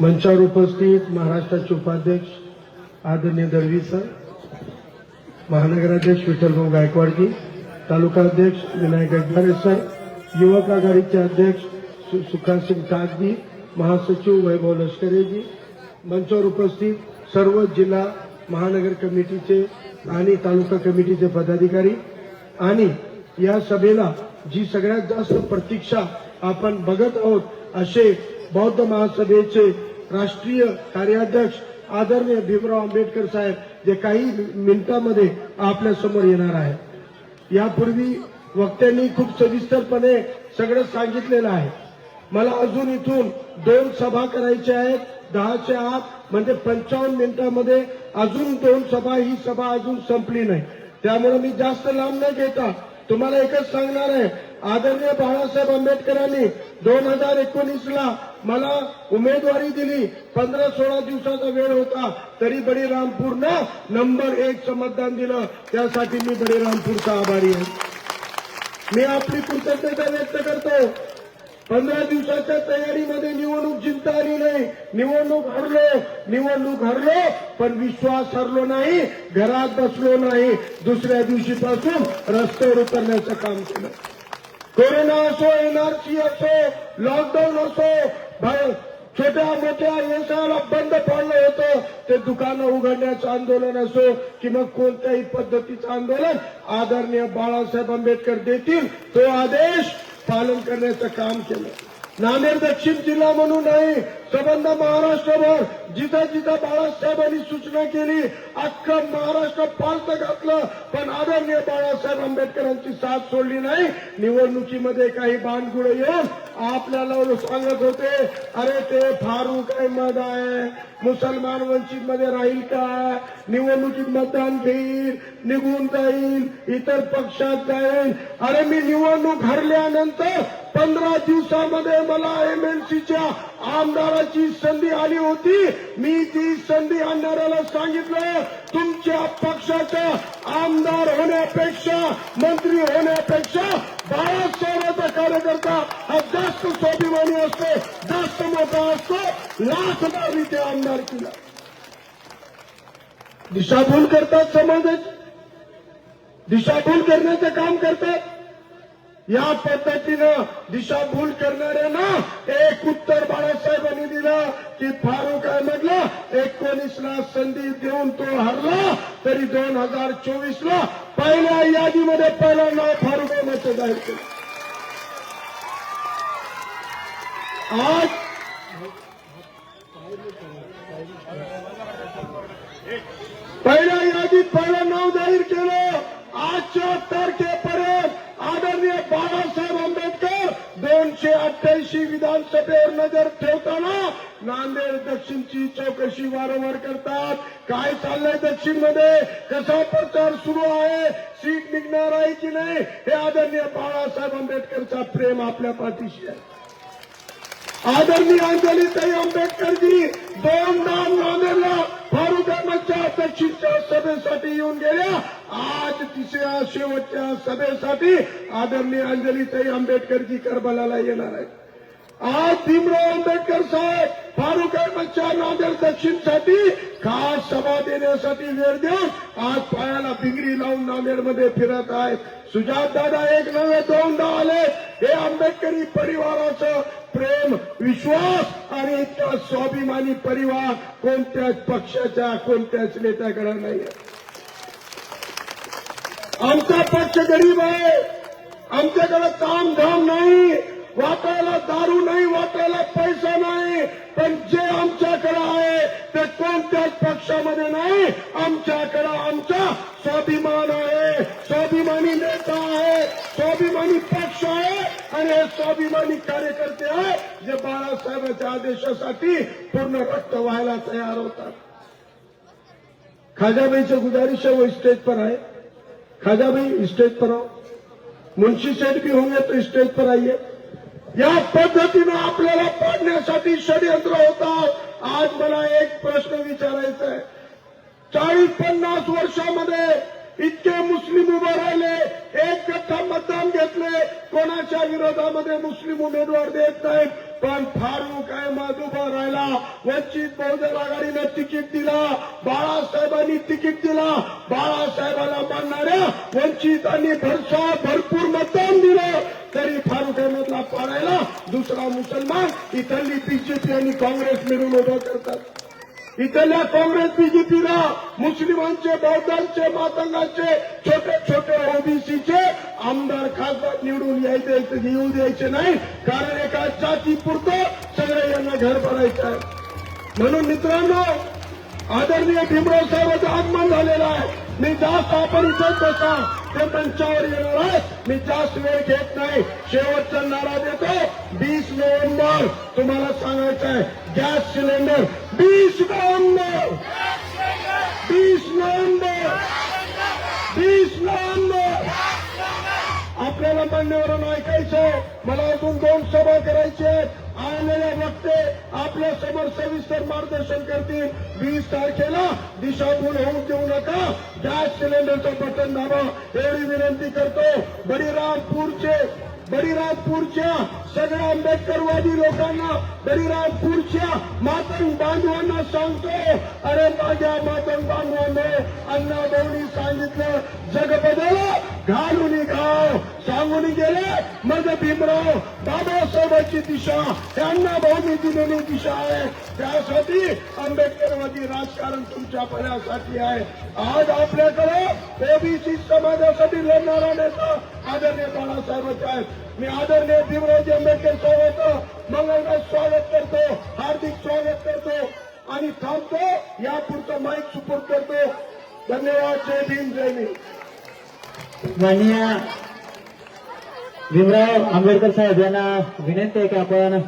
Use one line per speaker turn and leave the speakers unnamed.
मंचावर उपस्थित महाराष्ट्राचे उपाध्यक्ष आदरणीय दळवी सर महानगराध्यक्ष विठ्ठलभाऊ गायकवाडजी तालुका अध्यक्ष विनायक गडभारे सर युवक आघाडीचे अध्यक्ष सुखासिंग कागजी महासचिव वैभव लष्करेजी मंचावर उपस्थित सर्व जिल्हा महानगर कमिटीचे आणि तालुका कमिटीचे पदाधिकारी आणि या सभेला जी सगळ्यात जास्त प्रतीक्षा आपण बघत आहोत असे बौद्ध महासभेचे राष्ट्रीय कार्याध्यक्ष आदरणीय भीमराव आंबेडकर साहेब जे काही मिनिटांमध्ये आपल्यासमोर येणार आहे यापूर्वी वक्त्यांनी खूप सविस्तरपणे सगळं सांगितलेलं आहे. मला अजून इथून दोन सभा करायच्या आहेत दहाच्या आत म्हणजे पंचावन्न मिनिटांमध्ये अजून दोन सभा ही सभा अजून संपली नाही. त्यामुळे मी जास्त लांब न घेता तुम्हाला एकच सांगणार आहे. आदरणीय बाळासाहेब आंबेडकरांनी दोन हजार एकोणीसला मला उमेदवारी दिली. पंधरा सोळा दिवसाचा वेळ होता. तरी बळीरामपूरनं नंबर एक मतदान दिलं. त्यासाठी मी बळीरामपूरचा आभारी आहे. मी आपली कृतज्ञता व्यक्त करतो. पंधरा दिवसाच्या तयारीमध्ये निवडणूक जिंकता आली नाही. निवडणूक हरलो. निवडणूक हरलो पण विश्वास हरलो नाही. घरात बसलो नाही. दुसऱ्या दिवशीपासून रस्त्यावर उतरण्याचं काम केलं. कोरोना असो एनआरसी असो लॉकडाऊन असो भय- छोट्या मोठ्या व्यवसायाला बंद पाडलं होतं. ते दुकानं उघडण्याचं आंदोलन असो की मग कोणत्याही पद्धतीचं आंदोलन आदरणीय बाळासाहेब आंबेडकर देतील. तो आदेश पालन करण्याचं काम केलं. नांदेड दक्षिण जिल्हा म्हणून नाही संबंध महाराष्ट्रभर. जिथं जिथं बाळासाहेबांनी सूचना केली अख्खं महाराष्ट्र पालत घातलं. पण आदरणीय बाळासाहेब आंबेडकरांची साथ सोडली नाही. निवडणुकीमध्ये काही बाणगुळे येऊन आपल्याला सांगत होते अरे ते फारूक अहमद आहे. मुसलमान वंचित मध्ये राहील का? निवडणुकीत मतदान घेईल निघून जाईल इतर पक्षात जाईल. अरे मी निवडणूक हरल्यानंतर पंधरा दिवसामध्ये मला एमएलसीच्या आमदाराची संधी आली होती. मी ती संधी आणणाऱ्याला सांगितलं. तुमच्या पक्षाचा आमदार होण्यापेक्षा मंत्री होण्यापेक्षा बाळासाहेबांचा कार्यकर्ता हा जास्त स्वाभिमानी असतो जास्त मोठा असतो. लाख मारली ते आमदार केला. दिशाभूल करतात समाजाची दिशाभूल करण्याचं काम करतात. या पद्धतीनं दिशाभूल करणाऱ्यांना एक उत्तर बाळासाहेबांनी दिलं की फारुख अहमदला एकोणीसला संधी देऊन तो हरला तरी दोन हजार चोवीसला पहिल्या यादीमध्ये पहिलं नाव फारुख अहमदचं जाहीर केलं. आज पहिल्या यादीत पहिलं नाव जाहीर केलं आजच्या तारखेपर्यंत आदरणीय बाळासाहेब आंबेडकर दोनशे अठ्ठ्याऐंशी नजर ठेवताना नांदेड दक्षिणची चौकशी वारंवार करतात. काय चाललंय दक्षिणमध्ये कसा प्रचार सुरू आहे? सीट निघणार आहे की नाही? हे आदरणीय बाळासाहेब आंबेडकरचा प्रेम आपल्या पाठीशी आहे. आदरणीय अंजलीताई आंबेडकरजी दोनदा नांदेडला फारुख अहमदच्या दक्षिणच्या सभेसाठी येऊन गेल्या. आज तिसऱ्या शेवटच्या सभेसाठी आदरणीय अंजलीताई आंबेडकरजी करबलाला येणार आहेत. आज भीमराव आंबेडकर साहेब फारुख अहमदच्या नांदेड दक्षिणसाठी खास सभा देण्यासाठी वेळ देऊन आज पायाला भिंगरी लावून नांदेडमध्ये फिरत आहेत सुजात दादा एक नव्हे दोनदा आले. हे आंबेडकरी परिवाराचं प्रेम विश्वास आणि इतका स्वाभिमानी परिवार कोणत्याच पक्षाच्या कोणत्याच नेत्याकडे नाही आमचा पक्ष गरीब आहे. आमच्याकडे काम धाम नाही. वाटायला दारू नाही वाटायला पैसा नाही. पण जे आमच्याकडे आहे ते कोणत्याच पक्षामध्ये नाही. आमच्याकडे आमचा स्वाभिमान आहे. स्वाभिमानी नेता आहे. स्वाभिमानी पक्ष आहे. आणि हे स्वाभिमानी कार्यकर्ते आहे जे बाळासाहेबांच्या आदेशासाठी पूर्ण रक्त व्हायला तयार होतात. खाजाबाईचं गुजारिश है वो स्टेज पर आहे. खाजाबाई स्टेज पर आओ मुंशी सेठ भी होंगे तो स्टेज पर आइए या पद्धतीनं आपल्याला पाडण्यासाठी षडयंत्र होतात. आज मला एक प्रश्न विचारायचा आहे. चाळीस पन्नास वर्षामध्ये इतके मुस्लिम उभे राहिले एक गठ्ठा मतदान घेतले कोणाच्या विरोधामध्ये मुस्लिम उमेदवार देत नाहीत. पण फारूक अहमद उभा राहिला वंचित बहुजन आघाडीनं तिकीट दिला बाळासाहेबांनी तिकीट दिला. बाळासाहेबांना मानणाऱ्या वंचितांनी भरसा भरपूर मतदान दिलं. तरी फारुक अहमदला पाडायला दुसरा मुसलमान इथली बीजेपी आणि काँग्रेस मिळून उभं करतात. इथल्या काँग्रेस बीजेपीला मुस्लिमांचे बौद्धांचे मातंगांचे छोटे छोटे ओबीसीचे आमदार खासदार निवडून यायचे येऊ द्यायचे नाही. कारण एका जातीपुरतं सगळे यांना घर भरायचं आहे. म्हणून मित्रांनो आदरणीय भीमराव साहेबांचं आगमन झालेलं आहे. मी जास्त आपण इथं बसा. ते मंचावर येणार आहे. मी जास्त वेळ घेत नाही. शेवटचा नारा देतो. वीस नोव्हेंबर तुम्हाला सांगायचं आहे. Gas cylinder. वीस नोव्हेंबर. वीस नोव्हेंबर. वीस नोव्हेंबर. आपल्याला मान्यवरून ऐकायचं मला अजून दोन सभा करायची आहेत. आलेले वक्ते आपल्यासमोर सविस्तर मार्गदर्शन करतील. वीस तारखेला दिशाभूल होऊ देऊ नका. गॅस सिलेंडरचं बटन दाबा एवढी विनंती करतो. बळीरामपूरचे बळीरामपूरच्या सगळ्या आंबेडकरवादी लोकांना बळीरामपूरच्या मातंग बांधवांना सांगतो. अरे माझ्या मातंग बांधवांनो अण्णा भाऊनी सांगितलं जग बदल घालून घाव सांगून गेले मग भीमराव बाबा बाबासाहेबांची दिशा त्यांना भाऊनी दिलेली दिशा आहे. त्यासाठी आंबेडकरवादी राजकारण तुमच्या भल्यासाठी आहे. आज आपल्याकडे ओबीसी समाजासाठी लढणारा नेता आदरणीय बाळासाहेब आहेत. मी आदरणीय भीमरावजी आंबेडकर साहेबांचं मंगलमय स्वागत करतो हार्दिक स्वागत करतो आणि थांबतो यापुढचं माईक सुपूर्द करतो. धन्यवाद जय भीम जय भीम.
माननीय भीमराव आंबेडकर साहेब यांना विनंती आहे की आपण